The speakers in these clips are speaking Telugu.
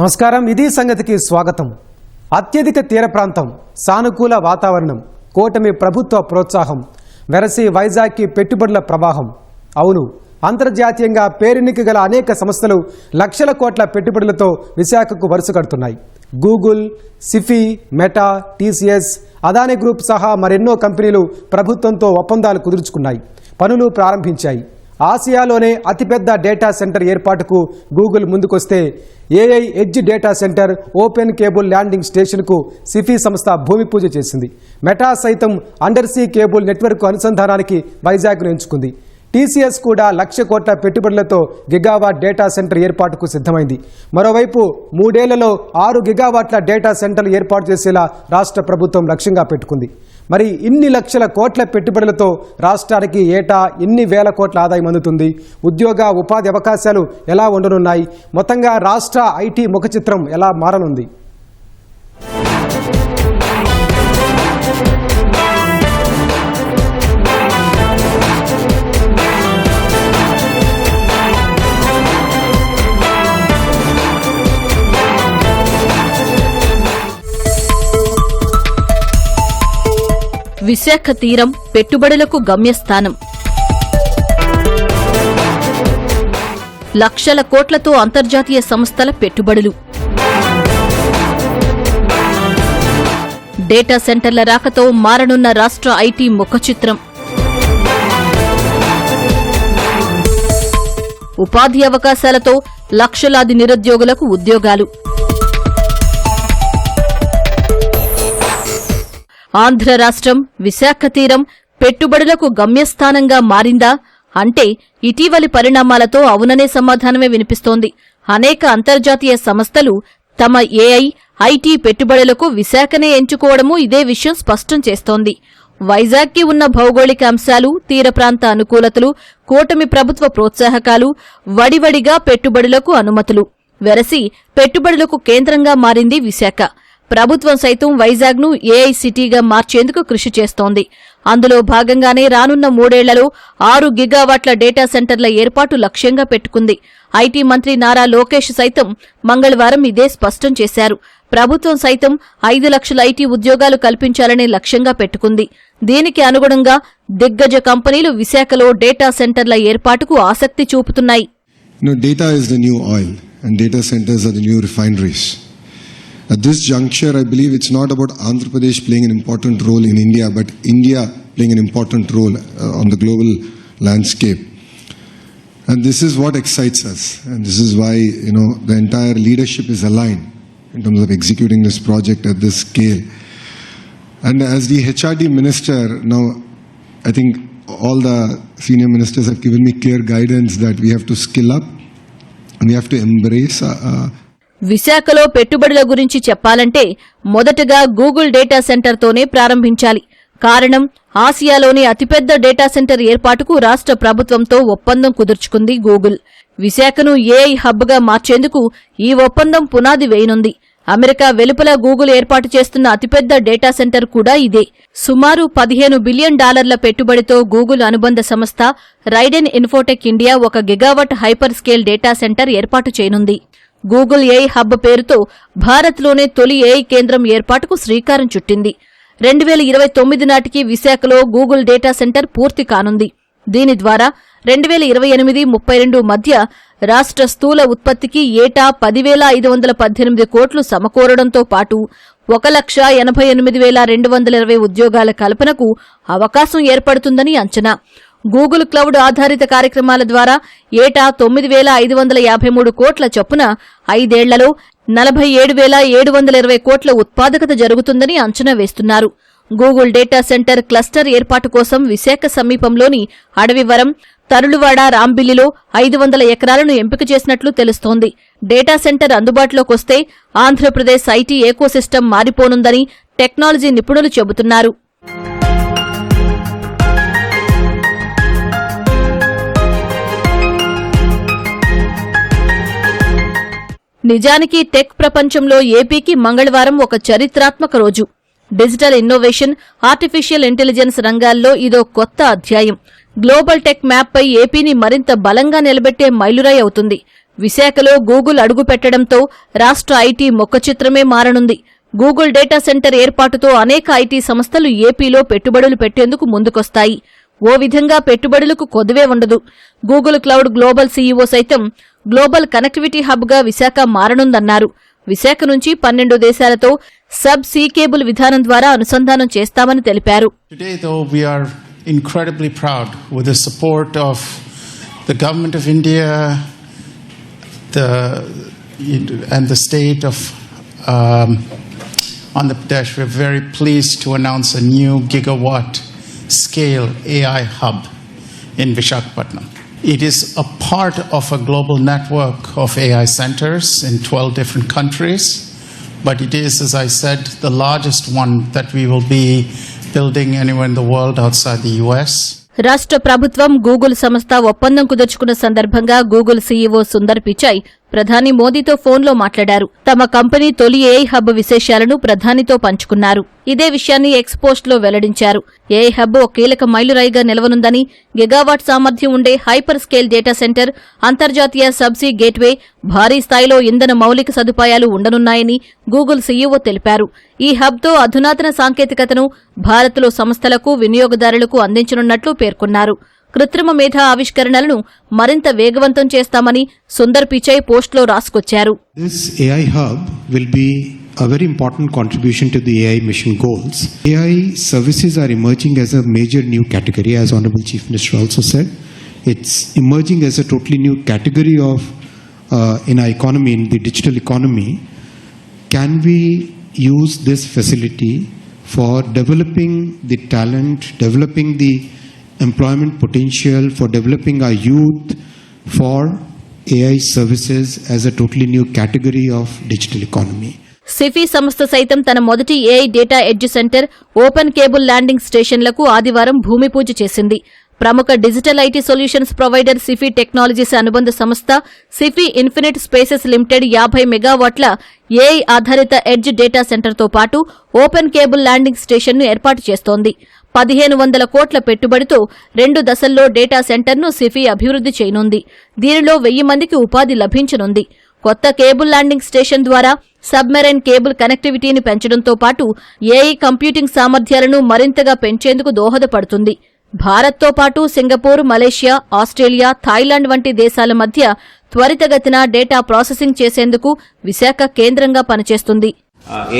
నమస్కారం ఇది సంగతికి స్వాగతం అత్యధిక తీర ప్రాంతం సానుకూల వాతావరణం కూటమి ప్రభుత్వ ప్రోత్సాహం వెరసి వైజాగ్కి పెట్టుబడుల ప్రవాహం అవును అంతర్జాతీయంగా పేరెన్నికి గల అనేక సంస్థలు లక్షల కోట్ల పెట్టుబడులతో విశాఖకు వరుస కడుతున్నాయి Google Sify Meta TCS Adani group సహా మరెన్నో కంపెనీలు ప్రభుత్వంతో ఒప్పందాలు కుదుర్చుకున్నాయి పనులు ప్రారంభించాయి ఆసియాలోనే అతిపెద్ద డేటా సెంటర్ ఏర్పాటుకు గూగుల్ ముందుకొస్తే AI edge data center open cable landing స్టేషన్కు సిఫీ సంస్థ భూమి పూజ చేసింది మెటా సైతం అండర్సీ కేబుల్ నెట్వర్క్ అనుసంధానానికి వైజాగ్ను ఎంచుకుంది టీసీఎస్ కూడా లక్ష కోట్ల పెట్టుబడులతో గిగావాట్ డేటా సెంటర్ ఏర్పాటుకు సిద్ధమైంది మరోవైపు మూడేళ్లలో ఆరు గిగావాట్ల డేటా సెంటర్లు ఏర్పాటు చేసేలా రాష్ట్ర ప్రభుత్వం లక్ష్యంగా పెట్టుకుంది మరి ఇన్ని లక్షల కోట్ల పెట్టుబడులతో రాష్ట్రానికి ఏటా ఎన్ని వేల కోట్ల ఆదాయం అందుతుంది ఉద్యోగ ఉపాధి అవకాశాలు ఎలా ఉండనున్నాయి మొత్తంగా రాష్ట్ర ఐటీ ముఖ చిత్రం ఎలా మారనుంది విశాఖ తీరం పెట్టుబడులకు గమ్యస్థానం లక్షల కోట్లతో అంతర్జాతీయ సంస్థల పెట్టుబడులు డేటా సెంటర్ల రాకతో మారనున్న రాష్ట్ర ఐటీ ముఖచిత్రం ఉపాధి అవకాశాలతో లక్షలాది నిరుద్యోగులకు ఉద్యోగాలు ఆంధ్ర రాష్ట్రం విశాఖ తీరం పెట్టుబడులకు గమ్యస్థానంగా మారిందా అంటే ఇటీవలి పరిణామాలతో అవుననే సమాధానమే వినిపిస్తోంది అనేక అంతర్జాతీయ సంస్థలు తమ ఏఐ ఐటీ పెట్టుబడులకు విశాఖనే ఎంచుకోవడము ఇదే విషయం స్పష్టం చేస్తోంది వైజాగ్కి ఉన్న భౌగోళిక అంశాలు తీర ప్రాంత అనుకూలతలు కూటమి ప్రభుత్వ ప్రోత్సాహకాలు వడివడిగా పెట్టుబడులకు అనుమతులు వెరసి పెట్టుబడులకు కేంద్రంగా మారింది విశాఖ ప్రభుత్వం సైతం వైజాగ్ను ఏఐ సిటీగా మార్చేందుకు కృషి చేస్తోంది అందులో భాగంగానే రానున్న మూడేళ్లలో ఆరు గిగావాట్ల డేటా సెంటర్ల ఏర్పాటు లక్ష్యంగా పెట్టుకుంది ఐటీ మంత్రి నారా లోకేష్ సైతం మంగళవారం ఇదే స్పష్టం చేశారు ప్రభుత్వం సైతం ఐదు లక్షల ఐటీ ఉద్యోగాలు కల్పించాలని లక్ష్యంగా పెట్టుకుంది దీనికి అనుగుణంగా దిగ్గజ కంపెనీలు విశాఖలో డేటా సెంటర్ల ఏర్పాటుకు ఆసక్తి చూపుతున్నాయి data new oil and centers refineries At this juncture, I believe it's not about Andhra Pradesh playing an important role in India, but India playing an important role uh, on the global landscape. And this is what excites us. And this is why, you know, the entire leadership is aligned in terms of executing this project at this scale. And as the HRD minister, now I think all the senior ministers have given me clear guidance that we have to skill up and we have to embrace uh, uh విశాఖలో పెట్టుబడుల గురించి చెప్పాలంటే మొదటగా గూగుల్ డేటా సెంటర్తోనే ప్రారంభించాలి కారణం ఆసియాలోని అతిపెద్ద డేటా సెంటర్ ఏర్పాటుకు రాష్ట్ర ప్రభుత్వంతో ఒప్పందం కుదుర్చుకుంది గూగుల్ విశాఖను ఏఐ హబ్గా మార్చేందుకు ఈ ఒప్పందం పునాది వేయనుంది అమెరికా వెలుపల గూగుల్ ఏర్పాటు చేస్తున్న అతిపెద్ద డేటా సెంటర్ కూడా ఇదే సుమారు పదిహేను బిలియన్ డాలర్ల పెట్టుబడితో గూగుల్ అనుబంధ సంస్థ రైడెన్ ఇన్ఫోటెక్ ఇండియా ఒక gigawatt hyper scale data center ఏర్పాటు చేయనుంది గూగుల్ ఏఐ హబ్ పేరుతో భారత్లోనే తొలి ఏఐ కేంద్రం ఏర్పాటుకు శ్రీకారం చుట్టింది రెండు వేల ఇరవై తొమ్మిది నాటికి విశాఖలో గూగుల్ డేటా సెంటర్ పూర్తి కానుంది దీని ద్వారా రెండు వేల ఇరవై ఎనిమిది ముప్పై రెండు మధ్య రాష్ట్ర స్థూల ఉత్పత్తికి ఏటా పదివేల ఐదు వందల పద్దెనిమిది కోట్లు సమకూరడంతో పాటు ఒక లక్ష ఎనభై ఎనిమిది వేల రెండు వందల ఇరవై ఉద్యోగాల కల్పనకు అవకాశం ఏర్పడుతుందని అంచనా గూగుల్ క్లౌడ్ ఆధారిత కార్యక్రమాల ద్వారా ఏటా తొమ్మిది వేల ఐదు వందల యాభై మూడు కోట్ల చొప్పున ఐదేళ్లలో నలభై ఏడు వేల ఏడు వందల ఇరవై కోట్ల ఉత్పాదకత జరుగుతుందని అంచనా వేస్తున్నారు గూగుల్ డేటా సెంటర్ క్లస్టర్ ఏర్పాటు కోసం విశాఖ సమీపంలోని అడవివరం తరుళువాడ రాంబిల్లిలో ఐదు వందల ఎకరాలను ఎంపిక చేసినట్లు తెలుస్తోంది డేటా సెంటర్ అందుబాటులోకి వస్తే ఆంధ్రప్రదేశ్ ఐటీ ఏకోసిస్టమ్ మారిపోనుందని టెక్నాలజీ నిపుణులు చెబుతున్నారు నిజానికి టెక్ ప్రపంచంలో ఏపీకి మంగళవారం ఒక చరిత్రాత్మక రోజు డిజిటల్ ఇన్నోవేషన్ ఆర్టిఫిషియల్ ఇంటెలిజెన్స్ రంగాల్లో ఇదో కొత్త అధ్యాయం గ్లోబల్ టెక్ మ్యాప్పై ఏపీని మరింత బలంగా నిలబెట్టే మైలురాయి అవుతుంది విశాఖలో గూగుల్ అడుగుపెట్టడంతో రాష్ట్ర ఐటీ మొక్కచిత్రమే మారనుంది గూగుల్ డేటా సెంటర్ ఏర్పాటుతో అనేక ఐటీ సంస్థలు ఏపీలో పెట్టుబడులు పెట్టేందుకు ముందుకొస్తాయి ఓ విధంగా పెట్టుబడులకు కొదవే ఉండదు గూగుల్ క్లౌడ్ గ్లోబల్ సీఈఓ సైతం గ్లోబల్ కనెక్టివిటీ హబ్గా విశాఖ మారనుందన్నారు విశాఖ నుంచి పన్నెండు దేశాలతో సబ్ సీ కేబుల్ విధానం ద్వారా అనుసంధానం చేస్తామని తెలిపారు Visakhapatnam It is a part of a global network of AI centers in 12 different countries. But it is, as I said, the largest one that we will be building anywhere in the world outside the US. రాష్ట్ర ప్రభుత్వం గూగుల్ సంస్థ ఒప్పందం కుదుర్చుకున్న సందర్భంగా గూగుల్ సీఈఓ సుందర్ పిచాయ్ ప్రధాని మోదీతో ఫోన్లో మాట్లాడారు తమ కంపెనీ తొలి ఏఐ హబ్ విశేషాలను ప్రధానితో పంచుకున్నారు ఇదే విషయాన్ని ఎక్స్పోస్ట్లో వెల్లడించారు ఏఐ హబ్ ఒక కీలక మైలురాయిగా నిలవనుందని గిగావాట్ సామర్థ్యం ఉండే హైపర్ స్కేల్ డేటా సెంటర్ అంతర్జాతీయ సబ్సీ గేట్వే భారీ స్థాయిలో ఇంధన మౌలిక సదుపాయాలు ఉండనున్నాయని గూగుల్ సీఈఓ తెలిపారు ఈ హబ్తో అధునాతన సాంకేతికతను భారత్లో సంస్థలకు వినియోగదారులకు అందించనున్నట్లు పేర్కొన్నారు కృత్రిమ మేధ ఆవిష్కరణలను మరింత వేగవంతం చేస్తామని సుందర్ పిచై పోస్ట్లో రాసుకొచ్చారు a very important contribution to the AI mission goals. AI services are emerging as a major new category, as Honorable Chief Minister also said. It's emerging as a totally new category of uh, in our economy, in the digital economy. Can we use this facility for developing the talent, developing the uh, employment potential for developing our youth for AI services as a totally new category of digital economy. సెఫీ సంస్థ సైతం తన మొదటి AI data edge centre open cable landing స్టేషన్లకు ఆదివారం భూమి పూజ చేసింది ప్రముఖ digital IT solutions provider Sify technologies అనుబంధ సంస్థ సిఫీ ఇన్ఫినిట్ స్పేసెస్ లిమిటెడ్ యాభై మెగావాట్ల ఏఐ ఆధారిత ఎడ్జ్ డేటా సెంటర్తో పాటు ఓపెన్ కేబుల్ ల్యాండింగ్ స్టేషన్ను ఏర్పాటు చేస్తోంది పదిహేను వందల కోట్ల పెట్టుబడితో రెండు దశల్లో డేటా సెంటర్ను సిఫీ అభివృద్ధి చేయనుంది దీనిలో వెయ్యి మందికి ఉపాధి లభించనుంది కొత్త కేబుల్ ల్యాండింగ్ స్టేషన్ ద్వారా సబ్మెరైన్ కేబుల్ కనెక్టివిటీని పెంచడంతో పాటు ఏఈ కంప్యూటింగ్ సామర్థ్యాలను మరింతగా పెంచేందుకు దోహదపడుతుంది భారత్తో పాటు సింగపూర్ మలేషియా ఆస్ట్రేలియా థాయిలాండ్ వంటి దేశాల మధ్య త్వరితగతిన డేటా ప్రాసెసింగ్ చేసేందుకు విశాఖ కేంద్రంగా పనిచేస్తుంది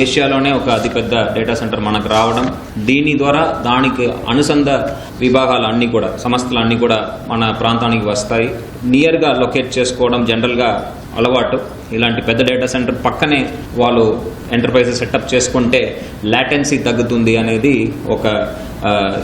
ఏషియాలోనే ఒక అతిపెద్ద డేటా సెంటర్ మనకు రావడం దీని ద్వారా దానికి అనుసంధ విభాగాలు అన్నీ కూడా సంస్థలు అన్నీ కూడా మన ప్రాంతానికి వస్తాయి నియర్గా లొకేట్ చేసుకోవడం జనరల్గా అలవాటు ఇలాంటి పెద్ద డేటా సెంటర్ పక్కనే వాళ్ళు ఎంటర్ప్రైజెస్ సెటప్ చేసుకుంటే లాటెన్సీ తగ్గుతుంది అనేది ఒక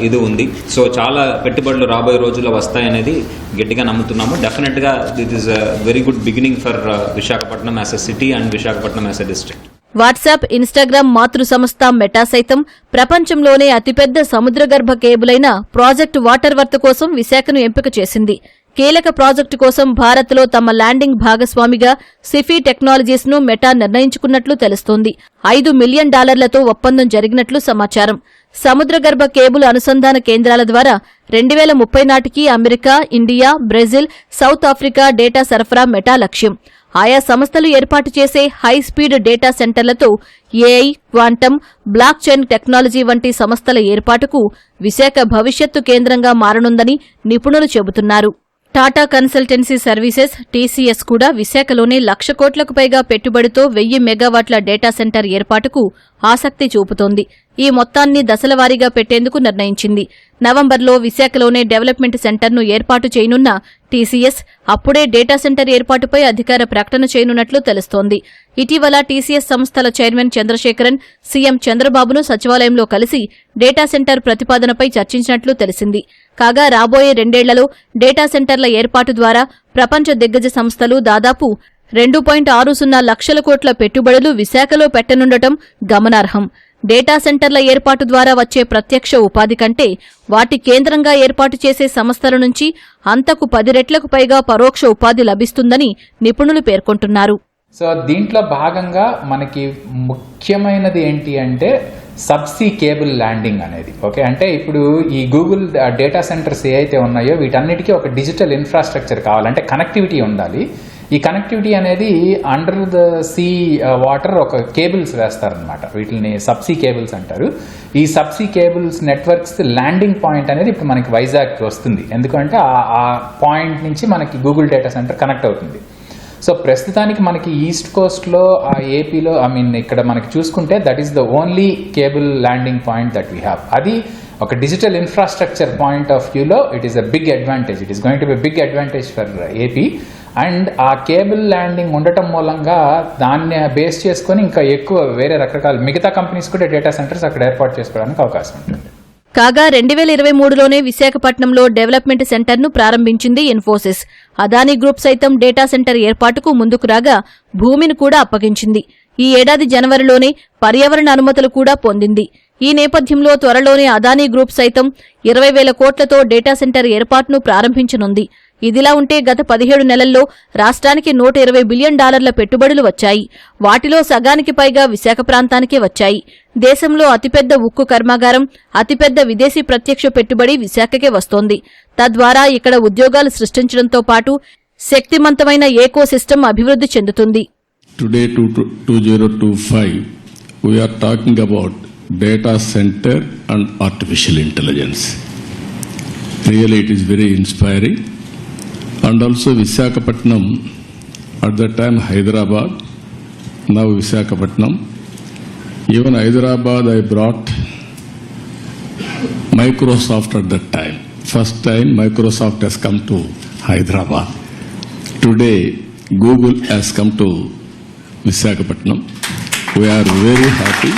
ఇది ఉంది సో చాలా పెట్టుబడులు రాబోయే రోజుల్లో వస్తాయనేది గట్టిగా నమ్ముతున్నాము డెఫినెట్గా it is a very good beginning for Visakhapatnam as a city and Visakhapatnam as a district WhatsApp Instagram మాతృ సంస్థ మెటా సైతం ప్రపంచంలోనే అతిపెద్ద సముద్రగర్భ కేబులైన ప్రాజెక్టు వాటర్ వర్త్ కోసం విశాఖను ఎంపిక చేసింది కీలక ప్రాజెక్టు కోసం భారత్లో తమ ల్యాండింగ్ భాగస్వామిగా సిఫీ టెక్నాలజీస్ను మెటా నిర్ణయించుకున్నట్లు తెలుస్తోంది ఐదు మిలియన్ డాలర్లతో ఒప్పందం జరిగినట్లు సమాచారం సముద్రగర్భ కేబుల్ అనుసంధాన కేంద్రాల ద్వారా రెండు వేల ముప్పై నాటికి America India Brazil South Africa data సరఫరా మెటా లక్ష్యం ఆయా సంస్థలు ఏర్పాటు చేసే హై స్పీడ్ డేటా సెంటర్లతో AI quantum blockchain technology వంటి సంస్థల ఏర్పాటుకు విశాఖ భవిష్యత్తు కేంద్రంగా మారనుందని నిపుణులు చెబుతున్నారు టాటా కన్సల్టెన్సీ సర్వీసెస్ టీసీఎస్ కూడా విశాఖలోనే లక్ష కోట్లకు పైగా పెట్టుబడితో వెయ్యి మెగావాట్ల డేటా సెంటర్ ఏర్పాటుకు ఆసక్తి చూపుతోంది ఈ మొత్తాన్ని దశలవారీగా పెట్టేందుకు నిర్ణయించింది నవంబర్లో విశాఖలోనే డెవలప్మెంట్ సెంటర్ను ఏర్పాటు చేయనున్న టీసీఎస్ అప్పుడే డేటా సెంటర్ ఏర్పాటుపై అధికార ప్రకటన చేయనున్నట్లు తెలుస్తోంది ఇటీవల టీసీఎస్ సంస్థల చైర్మన్ చంద్రశేఖరన్ సీఎం చంద్రబాబును సచివాలయంలో కలిసి డేటా సెంటర్ ప్రతిపాదనపై చర్చించినట్లు తెలిసింది కాగా రాబోయే రెండేళ్లలో డేటా సెంటర్ల ఏర్పాటు ద్వారా ప్రపంచ దిగ్గజ సంస్థలు దాదాపు రెండు పాయింట్ ఆరు సున్నా లక్షల కోట్ల పెట్టుబడులు విశాఖలో పెట్టనుండటం గమనార్హం డేటా సెంటర్ల ఏర్పాటు ద్వారా వచ్చే ప్రత్యక్ష ఉపాధి కంటే వాటి కేంద్రంగా ఏర్పాటు చేసే సంస్థల నుంచి అంతకు పది రెట్లకు పైగా పరోక్ష ఉపాధి లభిస్తుందని నిపుణులు పేర్కొంటున్నారు సో దీంట్లో భాగంగా మనకి ముఖ్యమైనది ఏంటి అంటే సబ్సీ కేబుల్ ల్యాండింగ్ అనేది ఓకే అంటే ఇప్పుడు ఈ గూగుల్ డేటా సెంటర్స్ ఏ అయితే ఉన్నాయో వీటన్నిటికీ ఒక డిజిటల్ ఇన్ఫ్రాస్ట్రక్చర్ కావాలంటే కనెక్టివిటీ ఉండాలి ఈ కనెక్టివిటీ అనేది అండర్ ద సీ వాటర్ ఒక కేబుల్స్ వేస్తారనమాట వీటిని సబ్సీ కేబుల్స్ అంటారు ఈ subsea cables networks landing point అనేది ఇప్పుడు మనకి వైజాగ్ వస్తుంది ఎందుకంటే ఆ పాయింట్ నుంచి మనకి గూగుల్ డేటా సెంటర్ కనెక్ట్ అవుతుంది సో ప్రస్తుతానికి మనకి ఈస్ట్ కోస్ట్లో ఆ ఏపీలో ఐ మీన్ ఇక్కడ మనకి చూసుకుంటే that is the only cable landing point that we have అది ఒక డిజిటల్ ఇన్ఫ్రాస్ట్రక్చర్ పాయింట్ ఆఫ్ వ్యూలో it is a big advantage it is going to be big advantage for AP and ఆ కేబుల్ ల్యాండింగ్ ఉండటం మూలంగా దాన్ని బేస్ చేసుకుని ఇంకా ఎక్కువ వేరే రకరకాల మిగతా కంపెనీస్ కూడా డేటా సెంటర్స్ అక్కడ ఏర్పాటు చేసుకోవడానికి అవకాశం ఉంటుంది కాగా రెండు వేల ఇరవై మూడులోనే విశాఖపట్నంలో డెవలప్మెంట్ సెంటర్ను ప్రారంభించింది ఇన్ఫోసిస్ అదానీ గ్రూప్ సైతం డేటా సెంటర్ ఏర్పాటుకు ముందుకు రాగా భూమిని కూడా అప్పగించింది ఈ ఏడాది జనవరిలోనే పర్యావరణ అనుమతులు కూడా పొందింది ఈ నేపథ్యంలో త్వరలోనే అదానీ గ్రూప్ సైతం ఇరవై వేల కోట్లతో డేటా సెంటర్ ఏర్పాటును ప్రారంభించనుంది ఇదిలా ఉంటే గత పదిహేడు నెలల్లో రాష్ట్రానికి నూట ఇరవై బిలియన్ డాలర్ల పెట్టుబడులు వచ్చాయి వాటిలో సగానికి పైగా విశాఖ ప్రాంతానికే వచ్చాయి దేశంలో అతిపెద్ద ఉక్కు కర్మాగారం అతిపెద్ద విదేశీ ప్రత్యక్ష పెట్టుబడి విశాఖకే వస్తోంది తద్వారా ఇక్కడ ఉద్యోగాలు సృష్టించడంతో పాటు శక్తిమంతమైన సిస్టమ్ అభివృద్ధి చెందుతుంది two two zero two five data center and artificial intelligence real it is very inspiring and also Visakhapatnam, at that time Hyderabad, now Visakhapatnam. Even Hyderabad I brought Microsoft at that time. First time Microsoft has come to Hyderabad. Today Google has come to Visakhapatnam. We are very happy.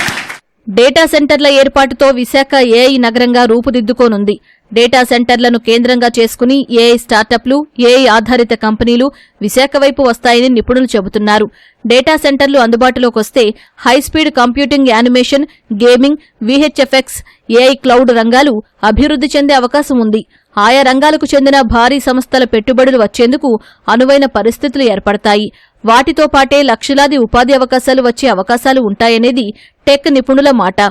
Data సెంటర్ల ఏర్పాటుతో విశాఖ ఏఐ నగరంగా రూపుదిద్దుకోనుంది డేటా సెంటర్లను కేంద్రంగా చేసుకుని ఏఐ స్టార్టప్లు ఏఐ ఆధారిత కంపెనీలు విశాఖ వైపు వస్తాయని నిపుణులు చెబుతున్నారు డేటా సెంటర్లు అందుబాటులోకి వస్తే high speed computing animation gaming VFX AI cloud రంగాలు అభివృద్ధి చెందే అవకాశం ఉంది ఆయా రంగాలకు చెందిన భారీ సంస్థల పెట్టుబడులు వచ్చేందుకు అనువైన పరిస్థితులు ఏర్పడతాయి వాటితో పాటే లక్షలాది ఉపాధి అవకాశాలు వచ్చే అవకాశాలు ఉంటాయనేది టెక్ నిపుణుల మాట